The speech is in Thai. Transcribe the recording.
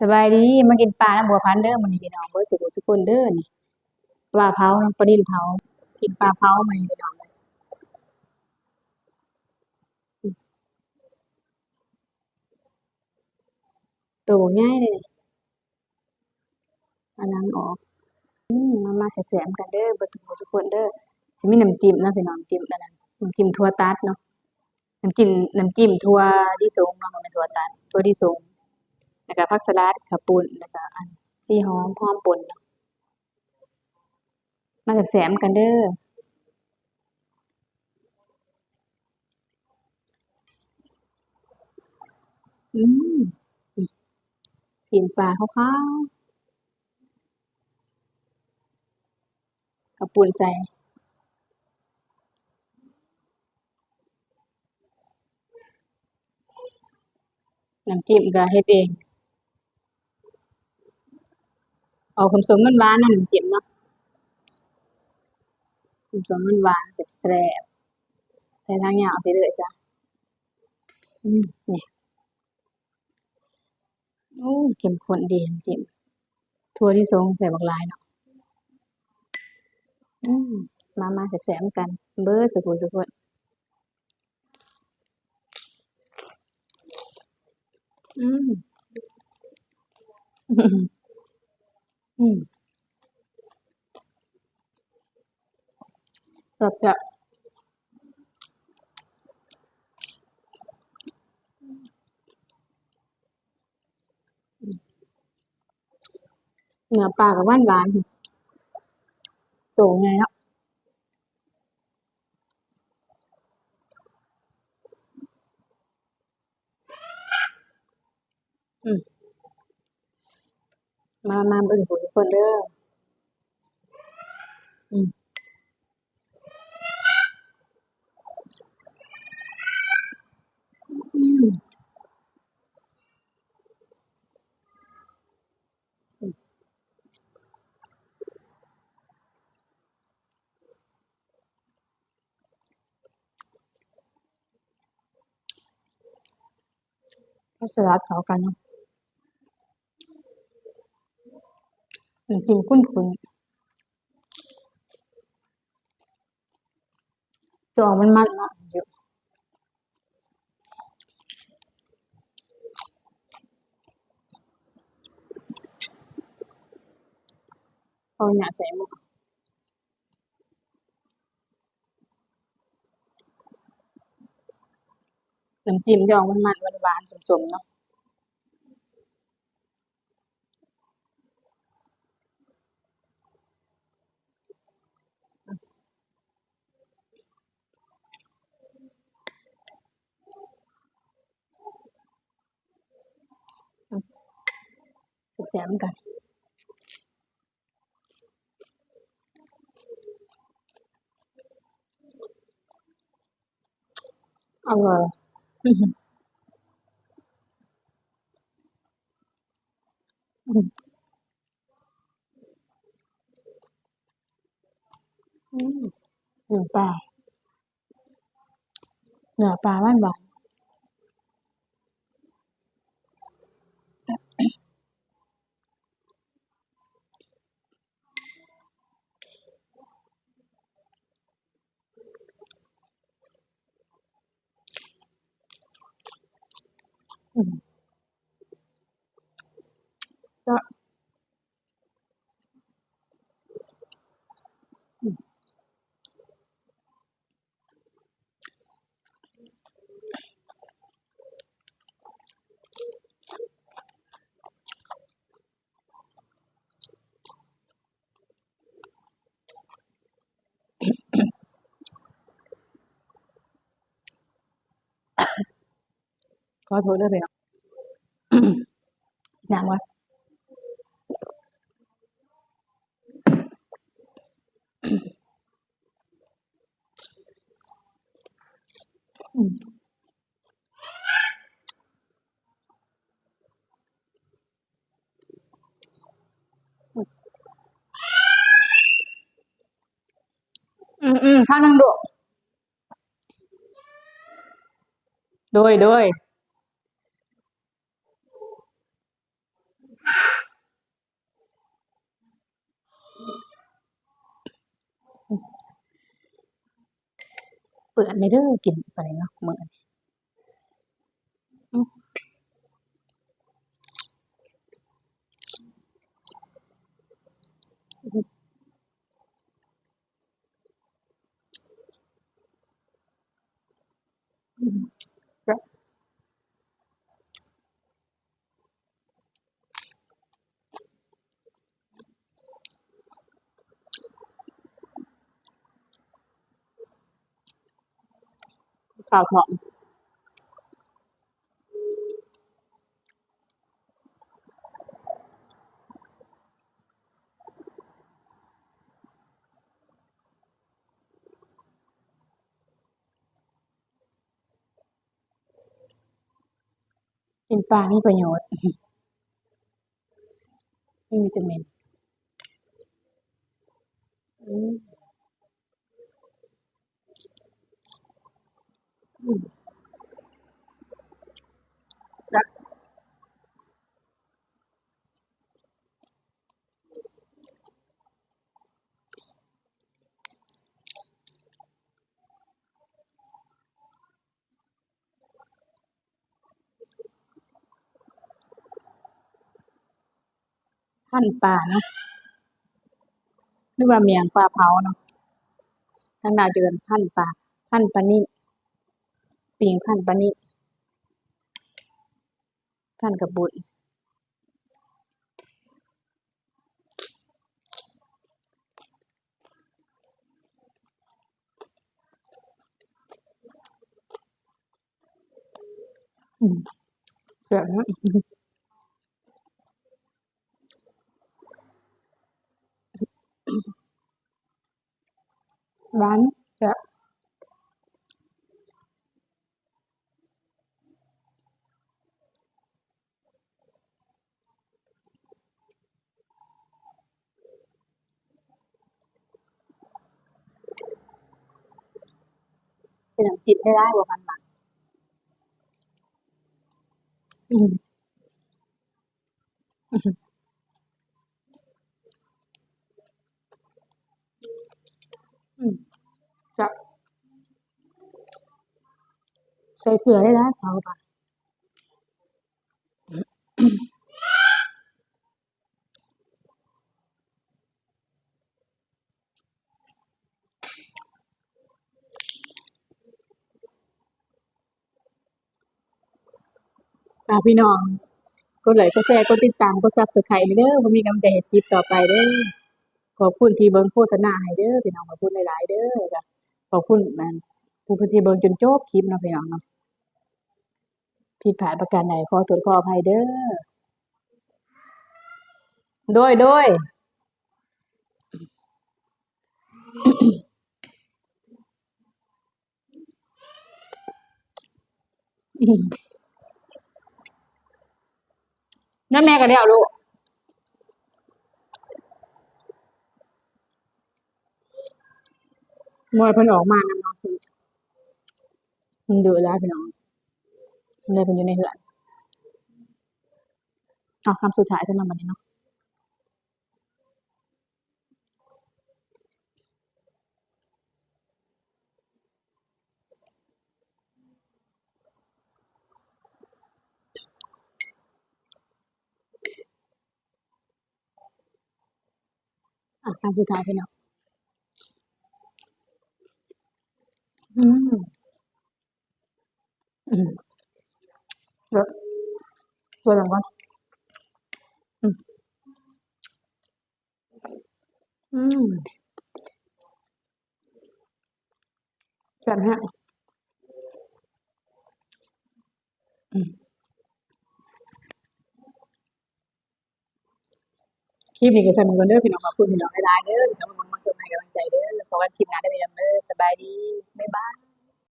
สบายดีมากินปลาน้ำบัวพันธุ์เด้อมื้อนี้พี่น้องเบิดสุขสุคนเด้อนี่ปลาเผาน้ำปลาดินเผากินปลาเผามื้อนี้พี่น้องตัวบ่ใหญ่เลยนี่เอานังออกมามาแซ่บๆกันเด้อเบิดสุขสุคนเด้อสิมีน้ำจิ้มนะพี่น้องจิ้มนั่นน่ะน้ำจิ้มถั่วตัดเนาะน้ำจิ้มน้ำจิ้มถั่วลิสงเนาะบ่แม่นถั่วตัดถั่วลิสง แล้วก็ผักสลัดข้าวปุ้นแล้วก็อันซี่หอมหอมป่นเนาะมาแซ่บกันเด้ออืมสีนปลาขาวๆข้าวปุ้นใส่น้ำจิ้มก็เฮ็ดเอง ออกขมสูงมันหวานนะหนูเจ็บเนาะขมสูงมันหวานเจ็บแสบแต่ทางเนี้ยเอาเรื่อยๆซะอืเนี่ยโอ้เข้มข้นดีเจ็บทัวที่สูงใส่บักลายเนาะอืมมามาแสบๆกัน เบอร์สุขุสุขุอืม อืมแซ่จะเนื้อปลาก็หวานหวานโตไงเนาะ มามาเบิดสุผู้สุคนเด้ออืมอืมอืมผักสลัดเข้ากันเนาะ น้ำจิ้มข้นๆจะออกมันๆเนาะเดี๋ยวเอาหยังใส่หม้อน้ำจิ้มจะออกมันๆหวานๆสมๆเนาะ แซ่บๆเหมือนกัน อร่อยอือฮึอืมอืมเนื้อปลาเนื้อปลาหวาน ขอโทษเด้อพี่น้องน้ำก่อนอืมอืมๆข้าวนังดุโดยโดย เปิดในเด้อกินไปเนาะมื้อนี้ ข้าวท้องกินปลามีประโยชน์มีวิตามิน อืม จ้ะ พันธุ์ปลาเนาะ หรือว่าเมี่ยงปลาเผาเนาะ ทางลาวจะเอิ้นพันธุ์ปลา พันธุ์ปลานิ่ ปิงพันปานิ่นพันธุ์กะปุนอืมแบบนั้น หวาน แซ่บ ใส่น้ำจิ้มหลายๆบ่คันมักอืมอืออืมจะใส่เกลือหลายๆเผาปลาอ่าพี่น้องกดไลค์กดแชร์กดติดตามกด Subscribe ให้เด้อเพื่อมีกำลังใจคลิปต่อไปเด้อขอบคุณที่เบิ่งโฆษณาให้เด้อพี่น้องขอบคุณหลายๆเด้อจ้ะขอบคุณอั่นผู้ที่เบิ่งจนจบคลิปเนาะพี่น้องเนาะผิดพลาดประการใดขอโทษขออภัยเด้อโดยโดยอือ นั่นแม่ก็ได้เอาลูกมวยพันออกมานะน้องคุณมันดูแล้วพี่น้องเลยเป็นอยู่ในเหือนอ้าคำสุดท้ายสำหรับบัดนี้เนาะ อ่าคำสุดท้ายพี่น้องอืม อืมเดี๋ยวช่วยกันก่อนอืม อืมแซ่บแรง อืม คลิปนี้ก็ส่ำนี้ก่อนเด้อพี่น้องขอบคุณพี่น้องหลายๆเด้อพี่น้องมาชมให้กำลังใจเด้อพบกันคลิปหน้าเด้อพี่น้องเด้อสบายดีบ๊ายบาย